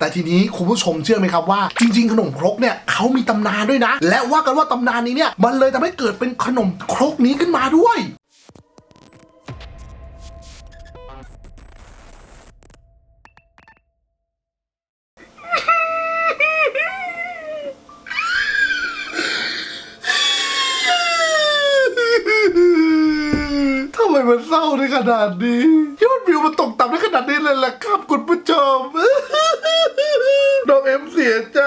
แต่ทีนี้คุณผู้ชมเชื่อไหมครับว่าจริง ๆ ขนมครกเนี่ยเขามีตำนานด้วยนะ และว่ากันว่าตำนานนี้เนี่ยมันเลยทำให้เกิดเป็นขนมครกนี้ขึ้นมาด้วย ไมมันเศร้าในขนาดนี้ยอดวิวมันตกต่ำในขนาดนี้เลยล่ะครับคุณผู้ชมน้องเอ็มเสียใจ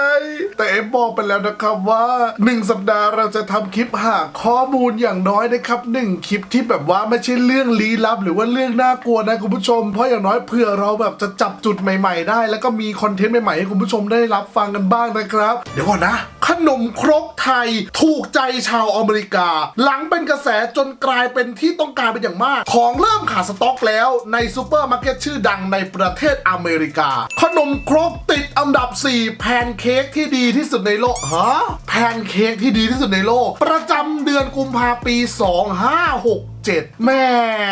แต่เอ็มบอกไปแล้วนะครับว่าหนึ่งสัปดาห์เราจะทำคลิปหาข้อมูลอย่างน้อยนะครับหนึ่งคลิปที่แบบว่าไม่ใช่เรื่องลี้ลับ หรือว่าเรื่องน่ากลัวนะคุณผู้ชม เพราะอย่างน้อยเผื่อเราแบบจะจับจุดใหม่ ๆ ได้ แล้วก็มีคอนเทนต์ใหม่ๆให้คุณผู้ชมได้รับฟังกันบ้างนะครับ เดี๋ยวก่อนนะ ขนมครกไทยถูกใจชาวอเมริกา หลังเป็นกระแสจนกลายเป็นที่ต้องการเป็นอย่างมาก ของเริ่มขาดสต็อกแล้วในซูเปอร์มาร์เก็ตชื่อดังในประเทศอเมริกา ขนมครกติดอันดับ 4 แพนเค้กที่ดีที่สุดในโลกฮะแพนเค้กที่ดีที่สุดในโลก ประจำเดือนกุมภาปี 2567แม่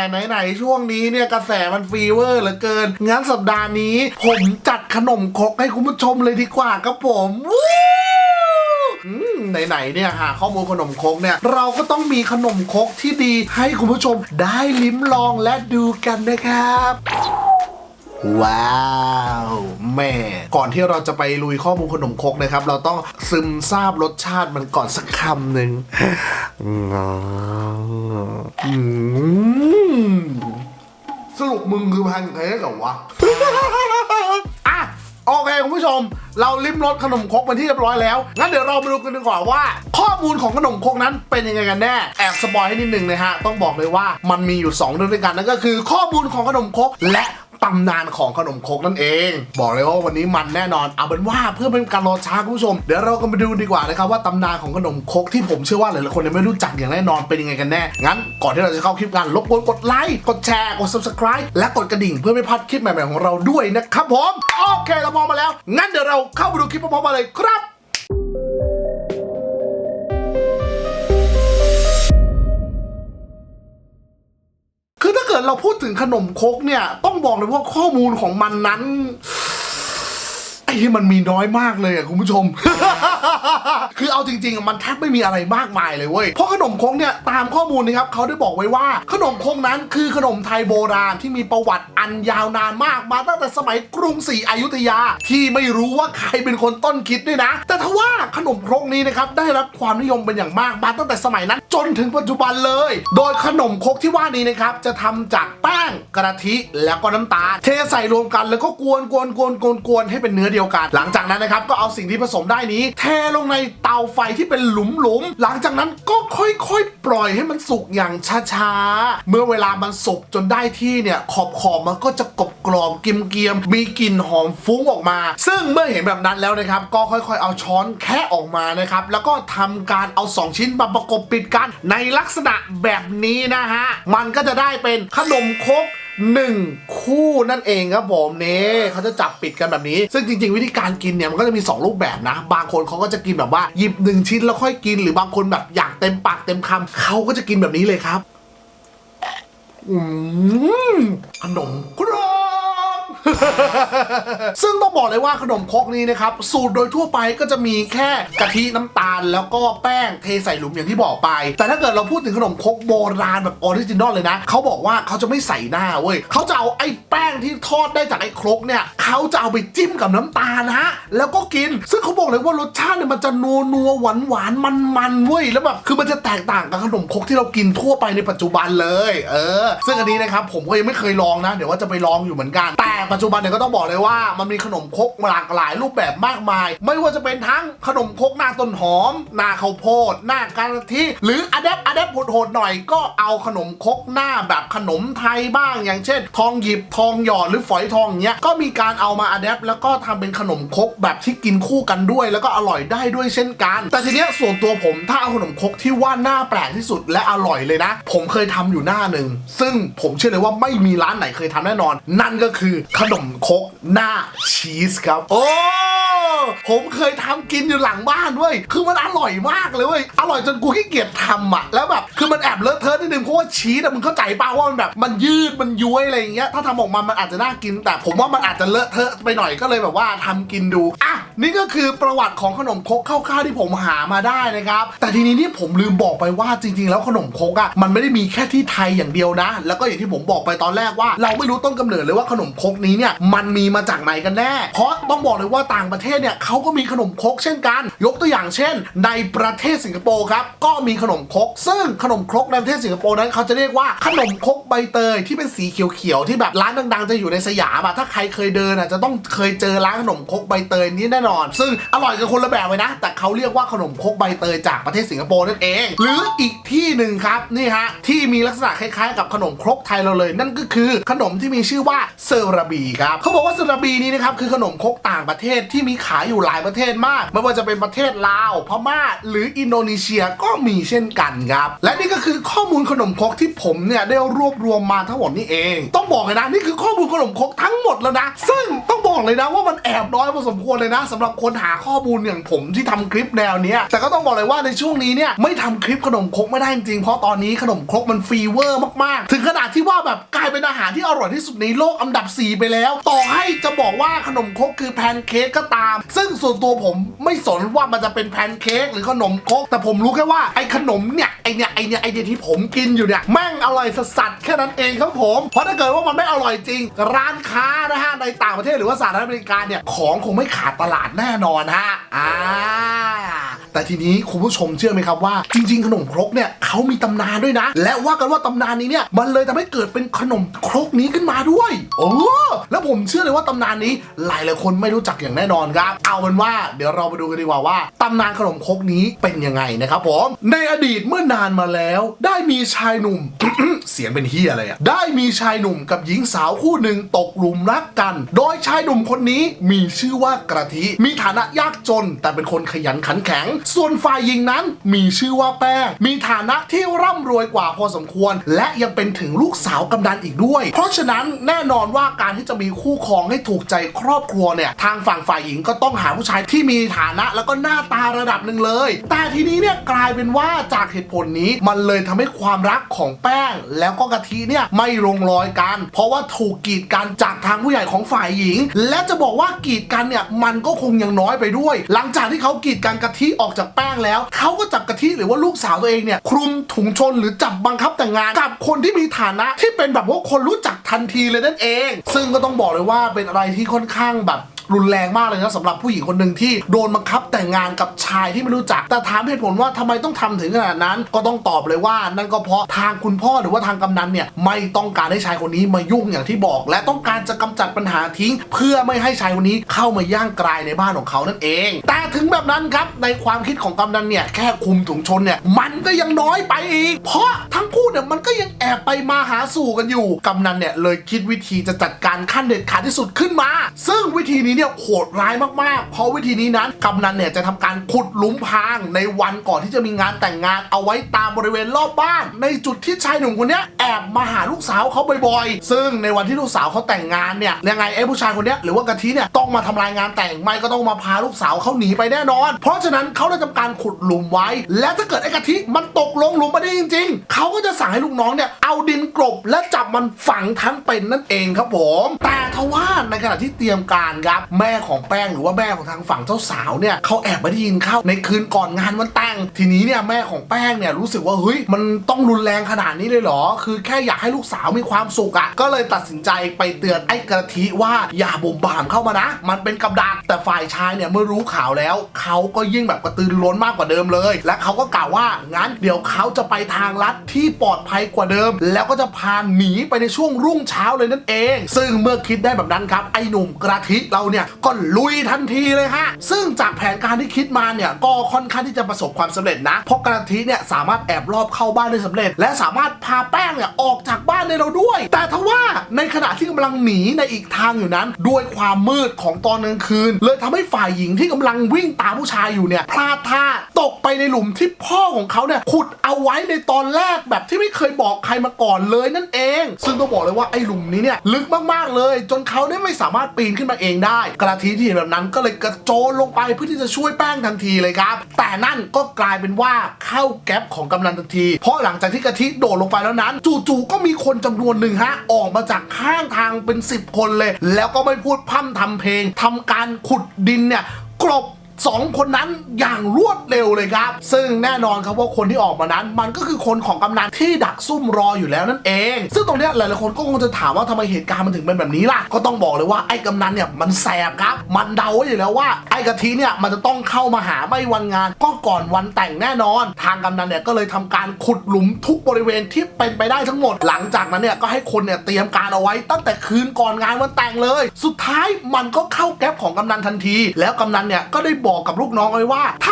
ไหนๆช่วงนี้เนี่ยกระแสมันฟีเวอร์เหลือเกิน งั้นสัปดาห์นี้ ผมจัดขนมครกให้คุณผู้ชมเลยดีกว่าครับผมวู้อืม ไหนๆเนี่ยหาข้อมูลขนมครกเนี่ยเราก็ต้องมีขนมครกที่ดี ให้คุณผู้ชมได้ลิ้มลองและดูกันนะครับว้าวแม่ก่อนที่เราจะไปลุยข้อมูลขนมครกนะครับ เราต้องซึมซาบรสชาติมันก่อนสักคำหนึ่งสรุปมึงคือแพนเค้กเหรอวะโอเค คุณผู้ชม เราลิ้มรสขนมครกเป็นที่เรียบร้อยแล้ว งั้นเดี๋ยวเรามาดูกันดีกว่าว่า ข้อมูลของขนมครกนั้นเป็นยังไงกันแน่ แอบสปอยให้นิดนึงนะฮะ ต้องบอกเลยว่ามันมีอยู่ 2 เรื่องด้วยกันนั่นก็คือ ข้อมูลของขนมครกและ ตำนานของขนมครกนั่นเอง บอกเลยว่าวันนี้มันแน่นอนเอาเป็นว่าเพื่อเป็นการรอช้าคุณผู้ชม เดี๋ยวเราก็มาดูดีกว่านะครับว่าตำนานของขนมครกที่ผมเชื่อว่าหลายๆคนยังไม่รู้จักอย่างแน่นอนเป็นยังไงกันแน่งั้นก่อนที่เราจะเข้าคลิปกันรบกวนกดไลค์กดแชร์กด subscribe และกดกระดิ่งเพื่อไม่พลาดคลิปใหม่ๆของเราด้วยนะครับผมโอเคเราพร้อมมาแล้ว งั้นเดี๋ยวเราเข้าไปดูคลิปพร้อมๆกันเลยครับ เกิดเราพูดถึงขนมคกเนี่ย ต้องบอกเลยว่าข้อมูลของมันนั้น อ้ที่มันมีน้อยมากเลยอะคุณผู้ชม คือเอาจริงๆ มันแทบไม่มีอะไรมากมายเลยเว้ย เพราะขนมครกเนี่ยตามข้อมูลนะครับเขาได้บอกไว้ว่า ขนมครกนั้นคือขนมไทยโบราณที่มีประวัติอันยาวนานมากมาตั้งแต่สมัยกรุงศรีอยุธยา ที่ไม่รู้ว่าใครเป็นคนต้นคิดด้วยนะ แต่ทว่าขนมครกนี้นะครับได้รับความนิยมเป็นอย่างมากมาตั้งแต่สมัยนั้น จนถึงปัจจุบันเลย โดยขนมครกที่ว่านี้นะครับจะทำจากแป้งกระทิแล้วก็น้ำตาลเทใส่รวมกันแล้วก็กวนกวนกวนกวนกวนให้เป็นเนื้อเดียวกัน หลังจากนั้นนะครับก็เอาสิ่งที่ผสมได้นี้ เทลงในเตาไฟที่เป็นหลุมหลุมหลังจากนั้นก็ค่อยๆ ปล่อยให้มันสุกอย่างช้าๆ เมื่อเวลามันสุกจนได้ที่เนี่ยขอบขอบๆมันก็จะกรอบกรอบๆเกียมๆมีกลิ่นหอมฟุ้งออกมา ซึ่งเมื่อเห็นแบบนั้นแล้วนะครับ ก็ค่อยๆ เอาช้อนแค่ออกมานะครับแล้วก็ทำการเอาสองชิ้นมาประกบปิดกันในลักษณะแบบนี้นะฮะมันก็จะได้เป็นขนมครก หนึ่งคู่นั่นเองครับผมนี่เขาจะจับปิดกันแบบนี้ ซึ่งจริง ๆ วิธีการกินเนี่ยมันก็จะมี 2 รูปแบบนะ บางคนเขาก็จะกินแบบว่าหยิบหนึ่งชิ้นแล้วค่อยกิน หรือบางคนแบบอยากเต็มปากเต็มคำเขาก็จะกินแบบนี้เลยครับ อืมขนมครก ซึ่งต้องบอกเลยว่าขนมครกนี้นะครับ สูตรโดยทั่วไปก็จะมีแค่กะทิน้ำตาล แล้วก็แป้งเทใส่หลุมอย่างที่บอกไป แต่ถ้าเกิดเราพูดถึงขนมครกโบราณแบบออริจินอลเลยนะเขาบอกว่าเขาจะไม่ใส่หน้าเว้ยเขาจะเอาไอ้แป้งที่ทอดได้จากไอ้ครกเนี่ยเขาจะเอาไปจิ้มกับน้ำตาลนะฮะแล้วก็กิน ซึ่งเขาบอกเลยว่ารสชาติเนี่ยมันจะนัวนัวหวานหวานมันมันเว้ยแล้วแบบคือมันจะแตกต่างกับขนมครกที่เรากินทั่วไปในปัจจุบันเลย เออ ซึ่งอันนี้นะครับผมก็ยังไม่เคยลองนะ เดี๋ยวว่าจะไปลองอยู่เหมือนกันแต่ปัจจุบันเนี่ยก็ต้องบอกเลยว่ามันมีขนมครกหลากหลายรูปแบบมากมาย ไม่ว่าจะเป็นทั้งขนมครกหน้าต้นหอม หน้าข้าวโพด หน้ากะทิหรืออะแดปอะแดปโหดๆหน่อยก็เอาขนมครกหน้าแบบขนมไทยบ้าง อย่างเช่น ทองหยิบทองหยอดหรือฝอยทองเงี้ยก็มีการเอามาอะแดปแล้วก็ทำเป็นขนมครกแบบที่กินคู่กันด้วย แล้วก็อร่อยได้ด้วยเช่นกัน แต่ทีเนี้ยส่วนตัวผมถ้าเอาขนมครกที่ว่าหน้าแปลกที่สุดและอร่อยเลยนะ ผมเคยทำอยู่หน้าหนึ่งซึ่งผมเชื่อเลยว่าไม่มีร้านไหนเคยทำแน่นอน นั่นก็คือขขนมคกหน้าชีสครับ โอ้ ผมเคยทำกินอยู่หลังบ้านเว้ย คือมันอร่อยมากเลยเว้ย อร่อยจนกูขี้เกียจทำอะแล้วแบบ คือมันแอบเลอะเทอะนิดนึงเพราะว่าชีสอะมึงเข้าใจป่าว่ามันแบบ มันยืด มันย้วยอะไรอย่างเงี้ย ถ้าทำออกมา มันอาจจะน่ากิน แต่ผมว่ามันอาจจะเลอะเทอะไปหน่อยก็เลยแบบว่าทำกินดู อะ นี่ก็คือประวัติของขนมครกคร่าวๆที่ผมหามาได้นะครับ แต่ทีนี้นี่ผมลืมบอกไปว่าจริง ๆ แล้วขนมครกอะมันไม่ได้มีแค่ที่ไทยอย่างเดียวนะ แล้วก็อย่างที่ผมบอกไปตอนแรกว่า เราไม่รู้ต้นกำเนิดเลยว่าขนมครกนี้เนี่ยมันมีมาจากไหนกันแน่ เพราะต้องบอกเลยว่าต่างประเทศเนี่ยเขาก็มีขนมครกเช่นกัน ยกตัวอย่างเช่น ในประเทศสิงคโปร์ครับก็มีขนมครกซึ่งขนมครกในประเทศสิงคโปร์นั้นเขาจะเรียกว่าขนมครกใบเตยที่เป็นสีเขียวๆที่แบบร้านดังๆ จะอยู่ในสยามอะถ้าใครเคยเดินอะจะต้องเคยเจอร้านขนมครกใบเตยนี้แน่นอน ซึ่งอร่อยกันคนละแบบเลยนะ แต่เขาเรียกว่าขนมครกใบเตยจากประเทศสิงคโปร์นั่นเอง หรืออีกที่หนึ่งครับนี่ฮะที่มีลักษณะคล้ายๆ กับขนมครกไทยเราเลย นั่นก็คือขนมที่มีชื่อว่าเซอราบีครับเขาบอกว่าเซอราบีนี้นะครับคือขนมครกต่างประเทศที่มีขายอยู่หลายประเทศมาก ไม่ว่าจะเป็นประเทศลาว พม่า หรืออินโดนีเซียก็มีเช่นกันครับ และนี่ก็คือข้อมูลขนมครกที่ผมเนี่ยได้รวบรวมมาทั้งหมดนี่เอง ต้องบอกเลยนะนี่คือข้อมูลขนมครกทั้งหมดแล้วนะ ซึ่งต้องบอกเลยนะว่ามันแอบน้อยพอสมควรเลยนะสำหรับคนหาข้อมูลอย่างผมที่ทำคลิปแนวเนี้ยแต่ก็ต้องบอกเลยว่าในช่วงนี้เนี่ยไม่ทำคลิปขนมครกไม่ได้จริงเพราะตอนนี้ขนมครกมันฟีเวอร์มากๆ ถึงขนาดที่ว่าแบบกลายเป็นอาหารที่อร่อยที่สุดในโลกอันดับ 4 ไปแล้ว ต่อให้จะบอกว่าขนมครกคือแพนเค้กก็ตามซึ่งส่วนตัวผมไม่สนว่ามันจะเป็นแพนเค้กหรือขนมครกแต่ผมรู้แค่ว่าไอ้ขนมเนี่ยไอเนี่ยไอเนี่ยไอเดียที่ผมกินอยู่เนี่ยแม่งอร่อยสัสๆแค่นั้นเองครับผม เพราะถ้าเกิดว่ามันไม่อร่อยจริง ร้านค้านะฮะในต่างประเทศหรือว่าสหรัฐอเมริกาเนี่ยของคงไม่ขาดตลาดแน่นอนฮะอ่า แต่ทีนี้คุณผู้ชมเชื่อไหมครับว่าจริง ๆ ขนมครกเนี่ยเขามีตำนานด้วยนะ และว่ากันว่าตำนานนี้เนี่ยมันเลยทำให้เกิดเป็นขนมครกนี้ขึ้นมาด้วยโอ้แล้วผมเชื่อเลยว่าตำนานนี้หลายหลายคนไม่รู้จักอย่างแน่นอนครับ เอาเป็นว่าเดี๋ยวเราไปดูกันดีกว่าว่าตำนานขนมครกนี้เป็นยังไงนะครับผมในอดีตเมื่อนานมาแล้ว ได้มีชายหนุ่มเสียงเป็นเฮียอะไรอะได้มีชายหนุ่มกับหญิงสาวคู่หนึ่งตกหลุมรักกัน โดยชายหนุ่มคนนี้มีชื่อว่ากระทิมีฐานะยากจน แต่เป็นคนขยันขันแข็ง ส่วนฝ่ายหญิงนั้นมีชื่อว่าแป้งมีฐานะที่ร่ำรวยกว่าพอสมควร และยังเป็นถึงลูกสาวกำนันอีกด้วย เพราะฉะนั้นแน่นอนว่าการที่จะมีคู่ครองให้ถูกใจครอบครัวเนี่ยทางฝั่งฝ่ายหญิงก็ต้องหาผู้ชายที่มีฐานะแล้วก็หน้าตาระดับหนึ่งเลย แต่ทีนี้เนี่ยกลายเป็นว่าจากเหตุผลนี้มันเลยทำให้ความรักของแป้งแล้วก็กะทิเนี่ยไม่ลงรอยกัน เพราะว่าถูกกีดกันจากทางผู้ใหญ่ของฝ่ายหญิง และจะบอกว่ากีดกันเนี่ยมันก็คงยังน้อยไปด้วย หลังจากที่เขากีดกันกะทิออกจากแป้งแล้ว เขาก็จับกะทิหรือว่าลูกสาวตัวเองเนี่ยคลุมถุงชนหรือจับบังคับแต่งงาน กับคนที่มีฐานะที่เป็นแบบว่าคนรู้จักทันทีเลยนั่นเอง ซึ่งก็ต้องบอกเลยว่าเป็นอะไรที่ค่อนข้างแบบ รุนแรงมากเลยนะสำหรับผู้หญิงคนหนึ่งที่โดนบังคับแต่งงานกับชายที่ไม่รู้จัก แต่ถามเหตุผลว่าทำไมต้องทำถึงขนาดนั้น ก็ต้องตอบเลยว่า นั่นก็เพราะทางคุณพ่อหรือว่าทางกำนันเนี่ยไม่ต้องการให้ชายคนนี้มายุ่งอย่างที่บอก และต้องการจะกำจัดปัญหาทิ้ง เพื่อไม่ให้ชายคนนี้เข้ามาย่างกรายในบ้านของเขานั่นเอง แต่ถึงแบบนั้นครับในความคิดของกำนันเนี่ยแค่คุมถุงชนเนี่ยมันก็ยังน้อยไปอีก เพราะทั้งคู่เนี่ยมันก็ยังแอบไปมาหาสู่กันอยู่กำนันเนี่ยเลยคิดวิธีจะจัดการขั้นเด็ดขาดที่สุดขึ้นมา ซึ่งวิธีนี้เนี่ยโหดร้ายมากๆ เพราะวิธีนี้นั้นกำนันเนี่ยจะทำการขุดหลุมพรางในวันก่อนที่จะมีงานแต่งงานเอาไว้ตามบริเวณรอบบ้าน ในจุดที่ชายหนุ่มคนนี้แอบมาหาลูกสาวเขาบ่อยๆ ซึ่งในวันที่ลูกสาวเขาแต่งงานเนี่ยยังไงไอ้ผู้ชายคนนี้หรือว่ากะทิเนี่ยต้องมาทำลายงานแต่งไม่ก็ต้องมาพาลูกสาวเขาหนีไปแน่นอน เพราะฉะนั้นเขาเลยทำการขุดหลุมไว้ และถ้าเกิดไอ้กะทิมันตกลงหลุมไปได้จริง ๆ เขาก็จะสั่งให้ลูกน้องเนี่ยเอาดินกลบและจับมันฝังทั้งเป็นนั่นเองครับผม แต่ทว่าในขณะที่เตรียมการครับแม่ของแป้งหรือว่าแม่ของทางฝั่งเจ้าสาวเนี่ยเขาแอบมาได้ยินเข้าในคืนก่อนงานวันแต่งทีนี้เนี่ยแม่ของแป้งเนี่ยรู้สึกว่าเฮ้ยมันต้องรุนแรงขนาดนี้เลยเหรอ คือแค่อยากให้ลูกสาวมีความสุขอะ่ะก็เลยตัดสินใจไปเตือนไอ้กระทิว่าอย่าบ่มบามเข้ามานะ มันเป็นกับดักแต่ฝ่ายชายเนี่ยเมื่อรู้ข่าวแล้วเขาก็ยิ่งแบบกระตือรือร้นมากกว่าเดิมเลย และเขาก็กล่าวว่างั้นเดี๋ยวเขาจะไปทางลัดที่ปลอดภัยกว่าเดิม แล้วก็จะพาหนีไปในช่วงรุ่งเช้าเลยนั่นเอง ซึ่งเมื่อคิดได้แบบนั้นครับไอ้หนุ่มกระทิเราเนี่ยก็ลุยทันทีเลยฮะ ซึ่งจากแผนการที่คิดมาเนี่ยก็ค่อนข้างที่จะประสบความสำเร็จนะ เพราะกระทิเนี่ยสามารถแอบลอบเข้าบ้านได้สำเร็จ และสามารถพาแป้งเนี่ยออกจากบ้านได้เราด้วย แต่ทว่าในขณะที่กำลังหนีในอีกทางอยู่นั้น ด้วยความมืดของตอนกลางคืน เลยทำให้ฝ่ายหญิงที่กำลังวิ่งตามผู้ชายอยู่เนี่ยพลาดท่าตกไปในหลุมที่พ่อของเขาเนี่ยขุดเอาไว้ในตอนแรกแบบที่ไม่เคยบอกใครมาก่อนเลยนั่นเอง ซึ่งต้องบอกเลยว่าไอ้หลุมนี้เนี่ยลึกมากๆเลย จนเขาเนี่ยไม่สามารถปีนขึ้นมาเองได้กระทิที่เห็นแบบนั้นก็เลยกระโจนลงไปเพื่อที่จะช่วยแป้งทันทีเลยครับ แต่นั่นก็กลายเป็นว่าเข้าแก๊ปของกำนันทันที เพราะหลังจากที่กะทิโดดลงไปแล้วนั้น จู่ๆก็มีคนจำนวนหนึ่งฮะออกมาจากข้างทางเป็น 10 คนเลย แล้วก็ไม่พูดพร่ำทำเพลงทำการขุดดินเนี่ยกลบ สองคนนั้นอย่างรวดเร็วเลยครับ ซึ่งแน่นอนครับว่าคนที่ออกมานั้น มันก็คือคนของกำนันที่ดักซุ่มรออยู่แล้วนั่นเอง ซึ่งตรงนี้หลายๆคนก็คงจะถามว่าทำไมเหตุการณ์มันถึงเป็นแบบนี้ล่ะ ก็ต้องบอกเลยว่าไอ้กำนันเนี่ยมันแสบครับ มันเดาไว้อยู่แล้วว่า ไอ้กะทิเนี่ยมันจะต้องเข้ามาหาไม่วันงาน ก็ก่อนวันแต่งแน่นอน ทางกำนันเนี่ยก็เลยทำการขุดหลุมทุกบริเวณที่เป็นไปได้ทั้งหมด หลังจากนั้นเนี่ยก็ให้คนเนี่ยเตรียมการเอาไว้ ตั้งแต่คืนก่อนงานวันแต่งเลย สุดท้ายมันก็เข้าแก๊ปของกำนันทันที แล้วกำนันเนี่ยก็ได้บอกอกกับลูกน้องไว้ว่า ถ้า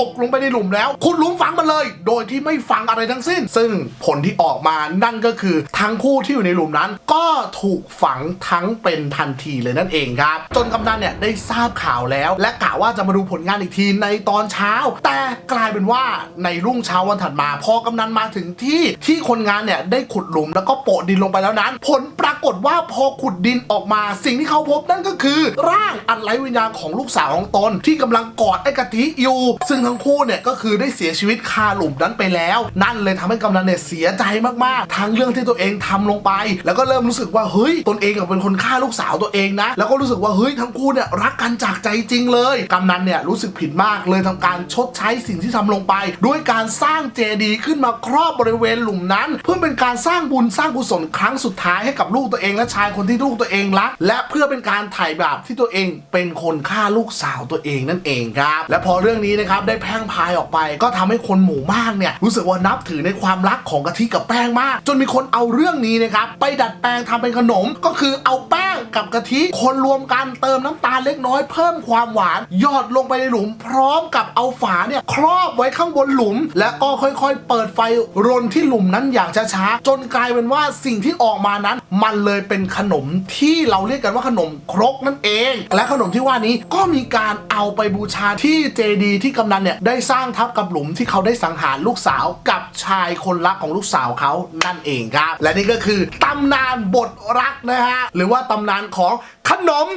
ตกลงไปในหลุมแล้ว คุณหลุมฝังมันเลย โดยที่ไม่ฟังอะไรทั้งสิ้น ซึ่งผลที่ออกมานั่นก็คือทั้งคู่ที่อยู่ในหลุมนั้น ก็ถูกฝังทั้งเป็นทันทีเลยนั่นเองครับ จนกำนันเนี่ยได้ทราบข่าวแล้ว และกะว่าจะมาดูผลงานอีกทีในตอนเช้า แต่กลายเป็นว่าในรุ่งเช้าวันถัดมา พอกำนันมาถึงที่ที่คนงานเนี่ยได้ขุดหลุมแล้วก็โปะดินลงไปแล้วนั้น ผลปรากฏว่าพอขุดดินออกมา สิ่งที่เขาพบนั่นก็คือ ร่างอันไร้วิญญาณของลูกสาวของตนที่กำลังกอดไอ้กะทิอยู่ ซึ่งทั้งทั้งคู่เนี่ยก็คือได้เสียชีวิตคาหลุมนั้นไปแล้ว นั่นเลยทำให้กำนันเนี่ยเสียใจมากๆ ทั้งเรื่องที่ตัวเองทำลงไป แล้วก็เริ่มรู้สึกว่าเฮ้ยตนเองอะเป็นคนฆ่าลูกสาวตัวเองนะ แล้วก็รู้สึกว่าเฮ้ยทั้งคู่เนี่ยรักกันจากใจจริงเลยกำนันเนี่ยรู้สึกผิดมากเลยทำการชดใช้สิ่งที่ทำลงไป ด้วยการสร้างเจดีย์ขึ้นมาครอบบริเวณหลุมนั้น เพื่อเป็นการสร้างบุญสร้างกุศลครั้งสุดท้ายให้กับลูกตัวเองและชายคนที่ลูกตัวเองรักและเพื่อเป็นการไถ่บาปที่ตัวเองเป็นคนฆ่าลูกสาวตัวเองนั่นเองครับและพอเรื่องนี้นะครับได้แพร่งพายออกไป ก็ทำให้คนหมู่มากเนี่ยรู้สึกว่านับถือในความรักของกะทิกับแป้งมาก จนมีคนเอาเรื่องนี้นะครับไปดัดแปลงทำเป็นขนมก็คือเอาแป้งกับกะทิคนรวมกันเติมน้ำตาลเล็กน้อยเพิ่มความหวานหยอดลงไปในหลุม พร้อมกับเอาฝาเนี่ยครอบไว้ข้างบนหลุม และก็ค่อยๆ เปิดไฟรนที่หลุมนั้นอย่างช้าๆจนกลายเป็นว่าสิ่งที่ออกมานั้น มันเลยเป็นขนมที่เราเรียกกันว่าขนมครกนั่นเอง และขนมที่ว่านี้ก็มีการเอาไปบูชาที่เจดีย์ที่กำนันเนี่ยได้สร้างทับกับหลุมที่เขาได้สังหารลูกสาวกับชายคนรักของลูกสาวเขานั่นเองครับ และนี่ก็คือตำนานบทรักนะฮะหรือว่าตำนานของขนม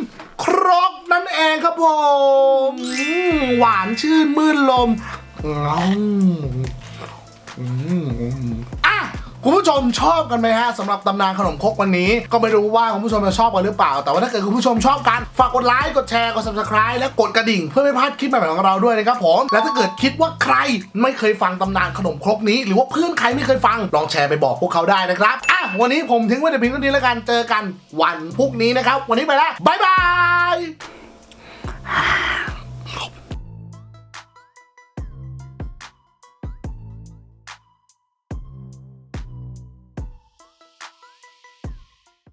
ครกนั่นเองครับผมหวานชื่นมื่นลมอืม คุณผู้ชมชอบกันไหมฮะสำหรับตำนานขนมครกวันนี้ ก็ไม่รู้ว่าคุณผู้ชมจะชอบกันหรือเปล่า แต่ว่าถ้าเกิดคุณผู้ชมชอบกัน ฝากกดไลค์ กดแชร์ กด subscribe และกดกระดิ่ง เพื่อไม่พลาดคลิปใหม่ๆของเราด้วยนะครับผม และถ้าเกิดคิดว่าใครไม่เคยฟังตำนานขนมครกนี้ หรือว่าเพื่อนใครไม่เคยฟัง ลองแชร์ไปบอกพวกเขาได้นะครับอะวันนี้ผมทิ้งไว้แต่เพียงเท่านี้แล้วกันเจอกันวันพรุ่งนี้นะครับ วันนี้ไปแล้วบ๊ายบาย